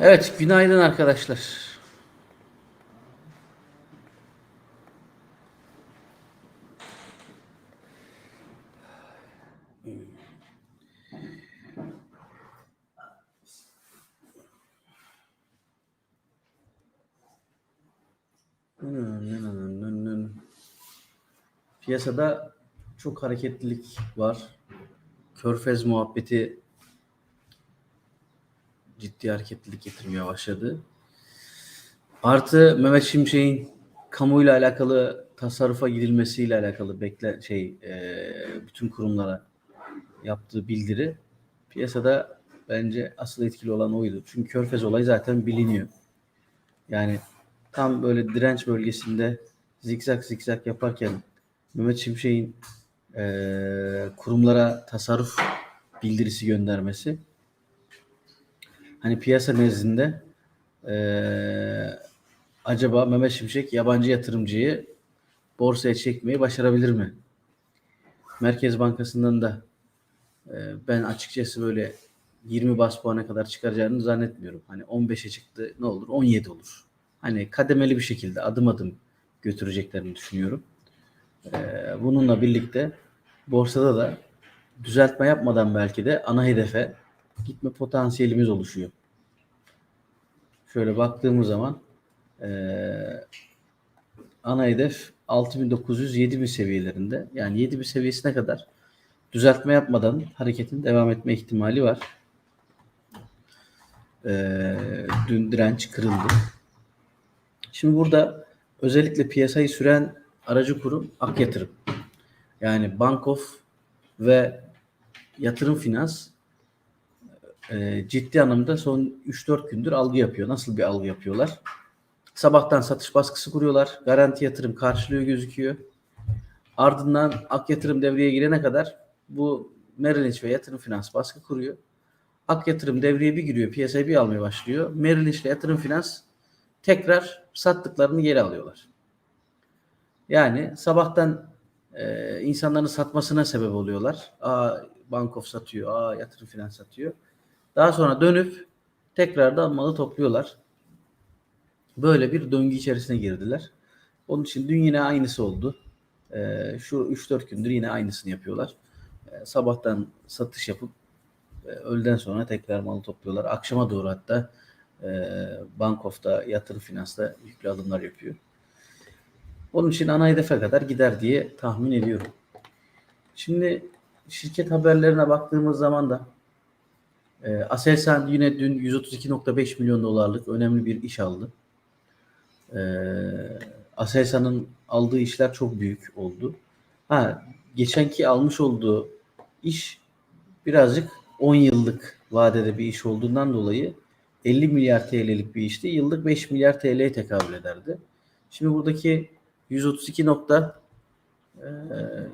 Evet, günaydın arkadaşlar. Piyasada çok hareketlilik var. Körfez muhabbeti ciddi hareketlilik getirmeye başladı. Artı Mehmet Şimşek'in kamuyla alakalı tasarrufa gidilmesiyle alakalı bekle şey e, bütün kurumlara yaptığı bildiri piyasada bence asıl etkili olan oydu. Çünkü Körfez olayı zaten biliniyor. Yani tam böyle direnç bölgesinde zikzak zikzak yaparken Mehmet Şimşek'in e, kurumlara tasarruf bildirisi göndermesi hani piyasa nezdinde eee, acaba Mehmet Şimşek yabancı yatırımcıyı borsaya çekmeyi başarabilir mi? Merkez Bankası'ndan da eee, ben açıkçası böyle 20 bas puana kadar çıkaracağını zannetmiyorum. Hani 15'e çıktı ne olur? 17 olur. Hani kademeli bir şekilde adım adım götüreceklerini düşünüyorum. Eee, bununla birlikte borsada da düzeltme yapmadan belki de ana hedefe gitme potansiyelimiz oluşuyor. Şöyle baktığımız zaman eee ana hedef 6900-7000 seviyelerinde. Yani 7000 seviyesine kadar düzeltme yapmadan hareketin devam etme ihtimali var. Eee, dün direnç kırıldı. Şimdi burada özellikle piyasayı süren aracı kurum Ak Yatırım. Yani Bankof ve Yatırım Finans e, ciddi anlamda son 3-4 gündür algı yapıyor. Nasıl bir algı yapıyorlar? Sabahtan satış baskısı kuruyorlar. Garanti yatırım karşılıyor gözüküyor. Ardından Ak Yatırım devreye girene kadar bu Merrill Lynch ve Yatırım Finans baskı kuruyor. Ak Yatırım devreye bir giriyor, piyasayı bir almaya başlıyor. Merrill Lynch ile Yatırım Finans tekrar sattıklarını geri alıyorlar. Yani sabahtan e, insanların satmasına sebep oluyorlar. Aa Bankof satıyor, aa Yatırım Finans satıyor. Daha sonra dönüp tekrardan malı topluyorlar. Böyle bir döngü içerisine girdiler. Onun için dün yine aynısı oldu. Ee, şu 3-4 gündür yine aynısını yapıyorlar. Ee, sabahtan satış yapıp e, öğleden sonra tekrar malı topluyorlar. Akşama doğru hatta e, Bankof'ta, Yatırım Finans'ta yüklü alımlar yapıyor. Onun için ana hedefe kadar gider diye tahmin ediyorum. Şimdi şirket haberlerine baktığımız zaman da e, Aselsan yine dün 132.5 milyon dolarlık önemli bir iş aldı. E, Aselsan'ın aldığı işler çok büyük oldu. Ha, geçenki almış olduğu iş birazcık 10 yıllık vadede bir iş olduğundan dolayı 50 milyar TL'lik bir işti. Yıllık 5 milyar TL'ye tekabül ederdi. Şimdi buradaki 132 nokta e,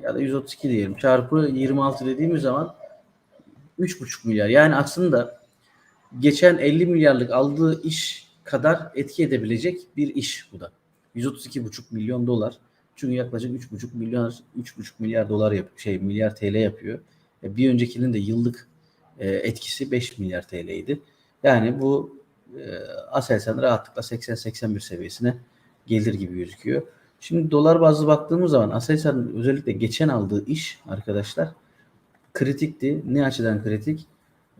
ya da 132 diyelim çarpı 26 dediğimiz zaman 3,5 milyar. Yani aslında geçen 50 milyarlık aldığı iş kadar etki edebilecek bir iş bu da. 132,5 milyon dolar. Çünkü yaklaşık 3,5 milyar 3,5 milyar dolar yap şey milyar TL yapıyor. E, Bir öncekinin de yıllık e, etkisi 5 milyar TL'ydi. Yani bu e, Aselsan rahatlıkla 80-81 seviyesine gelir gibi gözüküyor. Şimdi dolar bazlı baktığımız zaman Aselsan'ın özellikle geçen aldığı iş arkadaşlar kritikti. Ne açıdan kritik?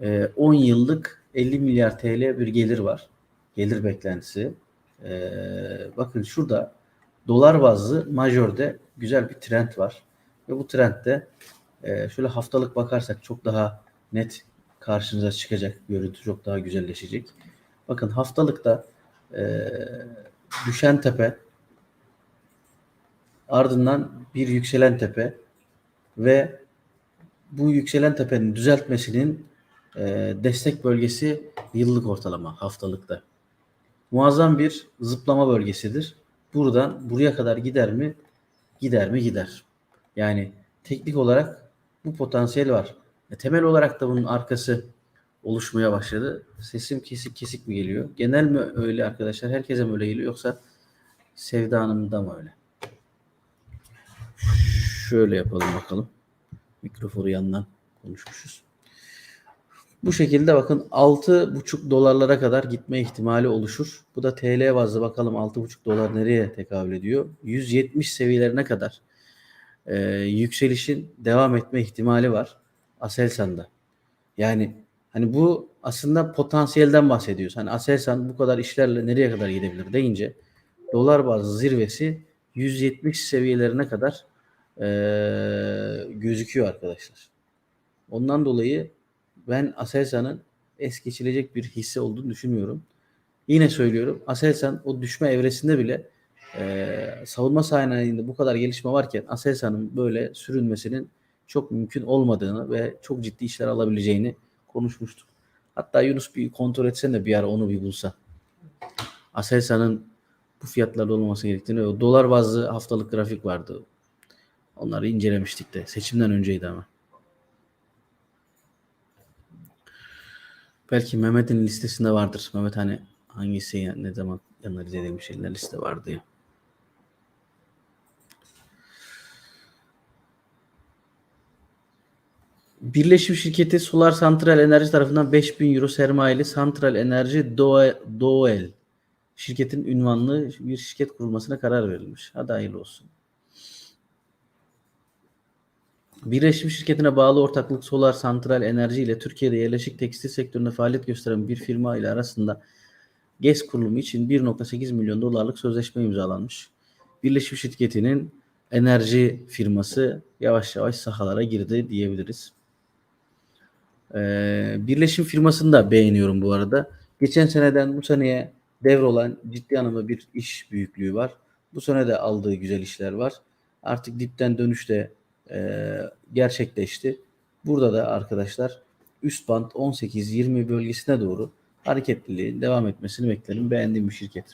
Ee, 10 yıllık 50 milyar TL bir gelir var. Gelir beklentisi. Ee, bakın şurada dolar bazlı majörde güzel bir trend var. Ve bu trendde e, şöyle haftalık bakarsak çok daha net karşınıza çıkacak. Görüntü çok daha güzelleşecek. Bakın haftalıkta e, düşen tepe ardından bir yükselen tepe ve bu yükselen tepenin düzeltmesinin e, destek bölgesi yıllık ortalama haftalıkta. Muazzam bir zıplama bölgesidir. Buradan buraya kadar gider mi? Gider mi? Gider. Yani teknik olarak bu potansiyel var. E, temel olarak da bunun arkası oluşmaya başladı. Sesim kesik kesik mi geliyor? Genel mi öyle arkadaşlar? Herkese mi öyle geliyor yoksa Sevda Hanım'da mı öyle? Şöyle yapalım bakalım. Mikrofonu yandan konuşmuşuz. Bu şekilde bakın 6,5 dolarlara kadar gitme ihtimali oluşur. Bu da TL bazlı bakalım 6,5 dolar nereye tekabül ediyor? 170 seviyelerine kadar e, yükselişin devam etme ihtimali var Aselsan'da. Yani hani bu aslında potansiyelden bahsediyoruz. Hani Aselsan bu kadar işlerle nereye kadar gidebilir deyince dolar bazlı zirvesi 170 seviyelerine kadar e, gözüküyor arkadaşlar. Ondan dolayı ben Aselsan'ın es geçilecek bir hisse olduğunu düşünmüyorum. Yine söylüyorum Aselsan o düşme evresinde bile e, savunma sanayinde bu kadar gelişme varken Aselsan'ın böyle sürünmesinin çok mümkün olmadığını ve çok ciddi işler alabileceğini konuşmuştuk. Hatta Yunus bir kontrol etsen de bir ara onu bir bulsa. Aselsan'ın bu fiyatlarda olması gerektiğini o dolar bazlı haftalık grafik vardı. Onları incelemiştik de. Seçimden önceydi ama. Belki Mehmet'in listesinde vardır. Mehmet hani hangisi ya, ne zaman analiz edilmiş şeyler liste vardı ya. Birleşim şirketi Solar Santral Enerji tarafından 5000 euro sermayeli Santral Enerji Doe- Doel şirketin ünvanlı bir şirket kurulmasına karar verilmiş. Hadi hayırlı olsun. Birleşim şirketine bağlı ortaklık Solar Santral Enerji ile Türkiye'de yerleşik tekstil sektöründe faaliyet gösteren bir firma ile arasında GES kurulumu için 1.8 milyon dolarlık sözleşme imzalanmış. Birleşim şirketinin enerji firması yavaş yavaş sahalara girdi diyebiliriz. Ee, birleşim firmasını da beğeniyorum bu arada. Geçen seneden bu seneye devrolan ciddi anlamda bir iş büyüklüğü var. Bu sene de aldığı güzel işler var. Artık dipten dönüş de e, gerçekleşti. Burada da arkadaşlar üst band 18-20 bölgesine doğru hareketliliğin devam etmesini beklerim. Beğendiğim bir şirket.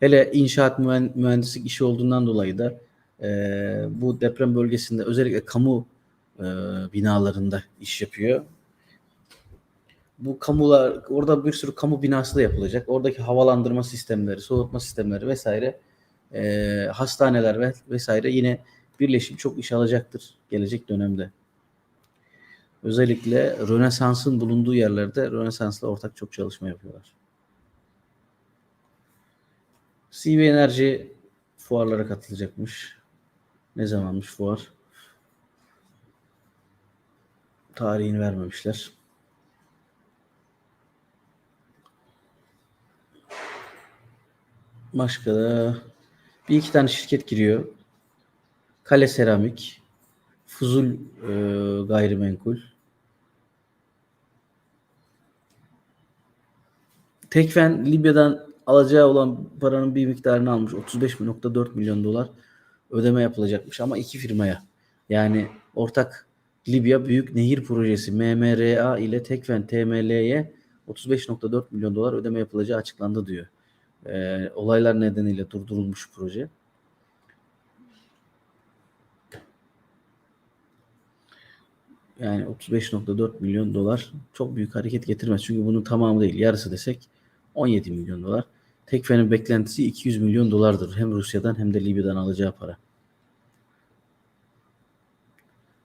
Hele inşaat mühen- mühendislik işi olduğundan dolayı da e, bu deprem bölgesinde özellikle kamu e, binalarında iş yapıyor. Bu kamular orada bir sürü kamu binası da yapılacak. Oradaki havalandırma sistemleri, soğutma sistemleri vesaire e, hastaneler ve vesaire yine birleşim çok iş alacaktır gelecek dönemde. Özellikle Rönesans'ın bulunduğu yerlerde Rönesans'la ortak çok çalışma yapıyorlar. CV Enerji fuarlara katılacakmış. Ne zamanmış fuar? Tarihini vermemişler. Başka da bir iki tane şirket giriyor. Kale Seramik, Fuzul e, Gayrimenkul, Tekfen Libya'dan alacağı olan paranın bir miktarını almış. 35.4 milyon dolar ödeme yapılacakmış ama iki firmaya. Yani ortak Libya Büyük Nehir Projesi MMRA ile Tekfen TML'ye 35.4 milyon dolar ödeme yapılacağı açıklandı diyor. Ee, olaylar nedeniyle durdurulmuş proje. Yani 35.4 milyon dolar çok büyük hareket getirmez. Çünkü bunun tamamı değil. Yarısı desek 17 milyon dolar. Tekfe'nin beklentisi 200 milyon dolardır. Hem Rusya'dan hem de Libya'dan alacağı para.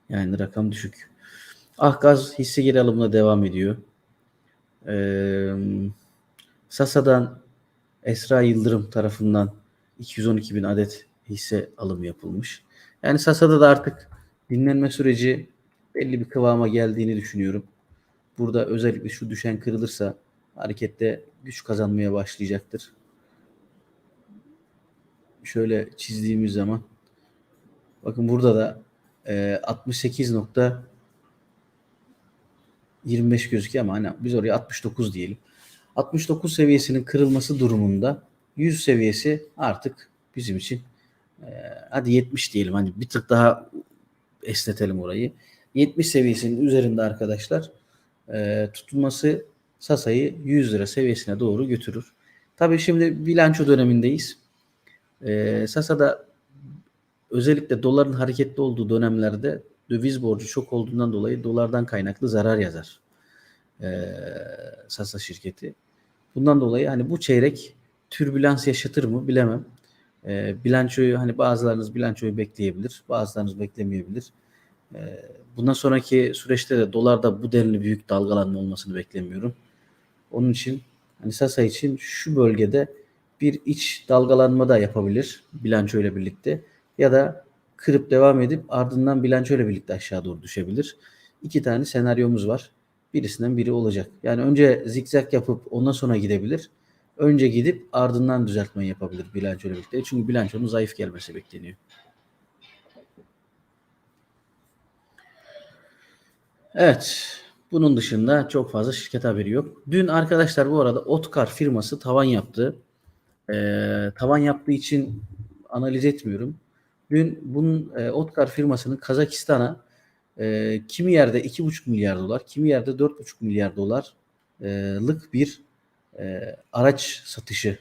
Yani rakam düşük. Ahgaz hisse geri alımına devam ediyor. Ee, Sasa'dan Esra Yıldırım tarafından 212 bin adet hisse alımı yapılmış. Yani Sasa'da da artık dinlenme süreci belli bir kıvama geldiğini düşünüyorum. Burada özellikle şu düşen kırılırsa harekette güç kazanmaya başlayacaktır. Şöyle çizdiğimiz zaman bakın burada da e, 68.25 gözüküyor ama hani biz oraya 69 diyelim. 69 seviyesinin kırılması durumunda 100 seviyesi artık bizim için e, hadi 70 diyelim hani bir tık daha esnetelim orayı. 70 seviyesinin üzerinde arkadaşlar e, tutulması Sasa'yı 100 lira seviyesine doğru götürür. Tabii şimdi bilanço dönemindeyiz. E, Sasa'da özellikle doların hareketli olduğu dönemlerde döviz borcu çok olduğundan dolayı dolardan kaynaklı zarar yazar. E, Sasa şirketi. Bundan dolayı hani bu çeyrek türbülans yaşatır mı bilemem. E, bilançoyu hani bazılarınız bilançoyu bekleyebilir, bazılarınız beklemeyebilir. Ee, bundan sonraki süreçte de dolarda bu denli büyük dalgalanma olmasını beklemiyorum. Onun için hani Sasa için şu bölgede bir iç dalgalanma da yapabilir bilanço ile birlikte ya da kırıp devam edip ardından bilanço ile birlikte aşağı doğru düşebilir. İki tane senaryomuz var. Birisinden biri olacak. Yani önce zikzak yapıp ondan sonra gidebilir. Önce gidip ardından düzeltme yapabilir bilanço ile birlikte. Çünkü bilançonun zayıf gelmesi bekleniyor. Evet. Bunun dışında çok fazla şirket haberi yok. Dün arkadaşlar bu arada Otkar firması tavan yaptı. Ee, tavan yaptığı için analiz etmiyorum. Dün bunun e, Otkar firmasının Kazakistan'a e, kimi yerde 2,5 milyar dolar, kimi yerde 4,5 milyar dolarlık bir e, araç satışı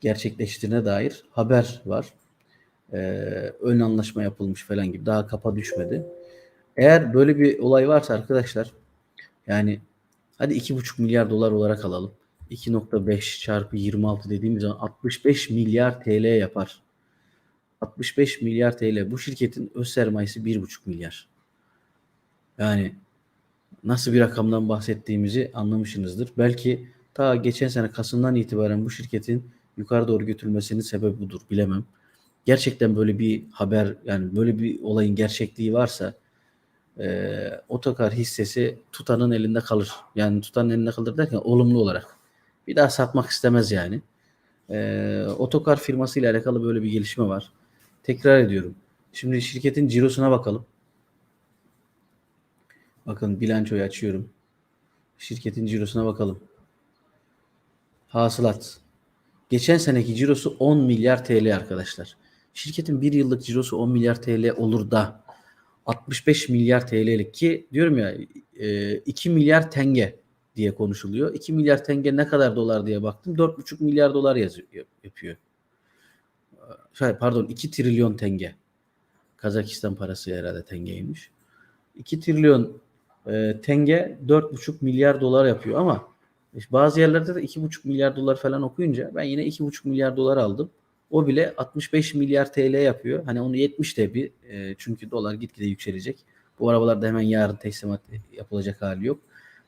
gerçekleştiğine dair haber var. E, ön anlaşma yapılmış falan gibi daha kapa düşmedi. Eğer böyle bir olay varsa arkadaşlar yani hadi 2,5 milyar dolar olarak alalım. 2.5 çarpı 26 dediğimiz zaman 65 milyar TL yapar. 65 milyar TL. Bu şirketin öz sermayesi 1,5 milyar. Yani nasıl bir rakamdan bahsettiğimizi anlamışsınızdır. Belki ta geçen sene Kasım'dan itibaren bu şirketin yukarı doğru götürülmesinin sebebi budur. Bilemem. Gerçekten böyle bir haber yani böyle bir olayın gerçekliği varsa e, otokar hissesi tutanın elinde kalır. Yani tutanın elinde kalır derken olumlu olarak. Bir daha satmak istemez yani. E, otokar firması ile alakalı böyle bir gelişme var. Tekrar ediyorum. Şimdi şirketin cirosuna bakalım. Bakın bilançoyu açıyorum. Şirketin cirosuna bakalım. Hasılat. Geçen seneki cirosu 10 milyar TL arkadaşlar. Şirketin bir yıllık cirosu 10 milyar TL olur da 65 milyar TL'lik ki diyorum ya 2 milyar tenge diye konuşuluyor. 2 milyar tenge ne kadar dolar diye baktım. 4,5 milyar dolar yazıyor, yapıyor. Şey, pardon 2 trilyon tenge. Kazakistan parası herhalde tengeymiş. 2 trilyon e, tenge 4,5 milyar dolar yapıyor ama işte bazı yerlerde de 2,5 milyar dolar falan okuyunca ben yine 2,5 milyar dolar aldım. O bile 65 milyar TL yapıyor. Hani onu 70 de bir e, çünkü dolar gitgide yükselecek. Bu arabalarda hemen yarın teslimat yapılacak hali yok.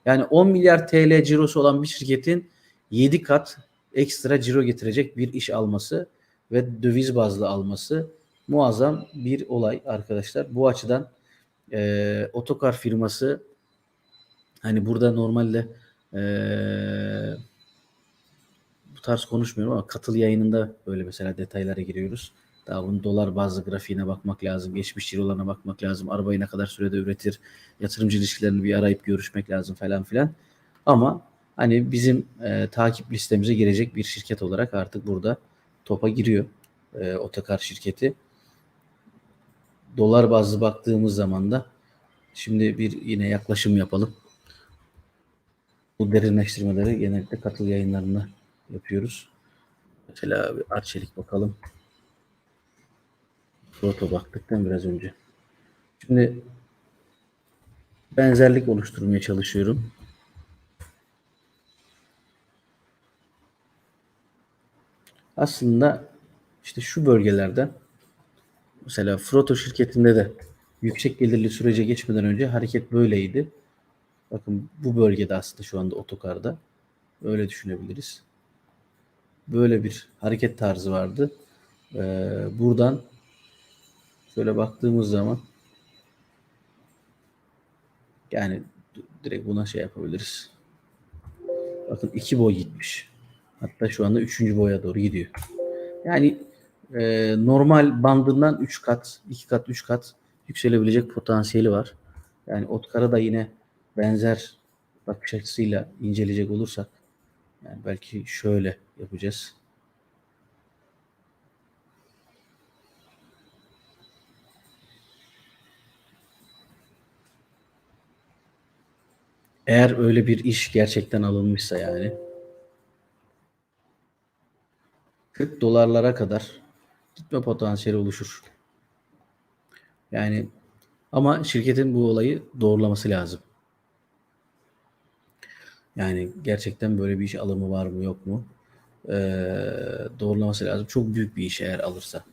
Yani 10 milyar TL cirosu olan bir şirketin 7 kat ekstra ciro getirecek bir iş alması ve döviz bazlı alması muazzam bir olay arkadaşlar. Bu açıdan e, otokar firması hani burada normalde e, bu tarz konuşmuyorum ama katıl yayınında böyle mesela detaylara giriyoruz. Daha bunun dolar bazlı grafiğine bakmak lazım. Geçmiş cirolarına bakmak lazım. Arabayı ne kadar sürede üretir. Yatırımcı ilişkilerini bir arayıp görüşmek lazım falan filan. Ama hani bizim e, takip listemize girecek bir şirket olarak artık burada topa giriyor. E, otokar şirketi. Dolar bazlı baktığımız zaman da şimdi bir yine yaklaşım yapalım. Bu derinleştirmeleri genellikle katıl yayınlarında yapıyoruz. Mesela bir Arçelik bakalım. Proto baktıktan biraz önce. Şimdi benzerlik oluşturmaya çalışıyorum. Aslında işte şu bölgelerden mesela Froto şirketinde de yüksek gelirli sürece geçmeden önce hareket böyleydi. Bakın bu bölgede aslında şu anda otokarda. Öyle düşünebiliriz. Böyle bir hareket tarzı vardı. Ee, buradan şöyle baktığımız zaman yani direkt buna şey yapabiliriz. Bakın iki boy gitmiş. Hatta şu anda üçüncü boya doğru gidiyor. Yani e, normal bandından 3 kat, 2 kat, 3 kat yükselebilecek potansiyeli var. Yani Otkar'a da yine benzer bakış açısıyla inceleyecek olursak yani belki şöyle yapacağız. Eğer öyle bir iş gerçekten alınmışsa yani 40 dolarlara kadar gitme potansiyeli oluşur. Yani ama şirketin bu olayı doğrulaması lazım. Yani gerçekten böyle bir iş alımı var mı yok mu? Ee, doğrulaması lazım. Çok büyük bir iş eğer alırsa,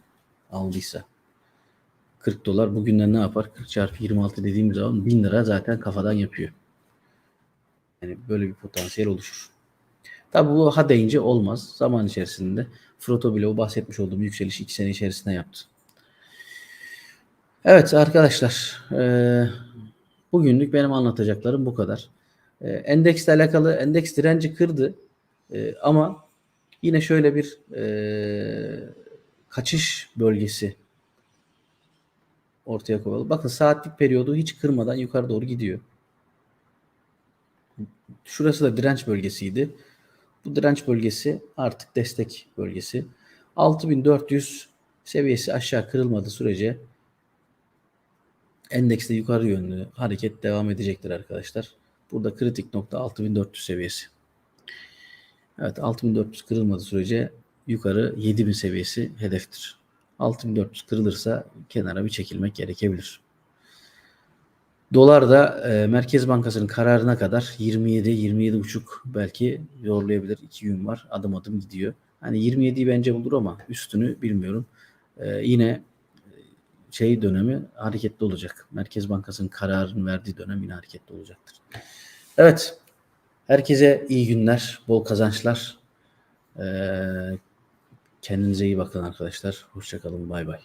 aldıysa. 40 dolar bugünden ne yapar? 40 çarpı 26 dediğim zaman 1000 lira zaten kafadan yapıyor. Yani böyle bir potansiyel oluşur. Tabi bu ha deyince olmaz. Zaman içerisinde Froto bile o bahsetmiş olduğum yükselişi 2 sene içerisinde yaptı. Evet arkadaşlar eee, bugünlük benim anlatacaklarım bu kadar. Eee, endeksle alakalı endeks direnci kırdı Eee, ama yine şöyle bir eee, kaçış bölgesi ortaya koyalım. Bakın saatlik periyodu hiç kırmadan yukarı doğru gidiyor. Şurası da direnç bölgesiydi. Bu direnç bölgesi artık destek bölgesi. 6400 seviyesi aşağı kırılmadığı sürece endekste yukarı yönlü hareket devam edecektir arkadaşlar. Burada kritik nokta 6400 seviyesi. Evet 6400 kırılmadığı sürece yukarı 7000 seviyesi hedeftir. 6400 kırılırsa kenara bir çekilmek gerekebilir. Dolar da e, Merkez Bankası'nın kararına kadar 27 27,5 belki zorlayabilir. 2 gün var. Adım adım gidiyor. Hani 27'yi bence bulur ama üstünü bilmiyorum. E, yine şey dönemi hareketli olacak. Merkez Bankası'nın kararını verdiği dönem yine hareketli olacaktır. Evet. Herkese iyi günler, bol kazançlar. Ee, kendinize iyi bakın arkadaşlar. Hoşçakalın. Bay bay.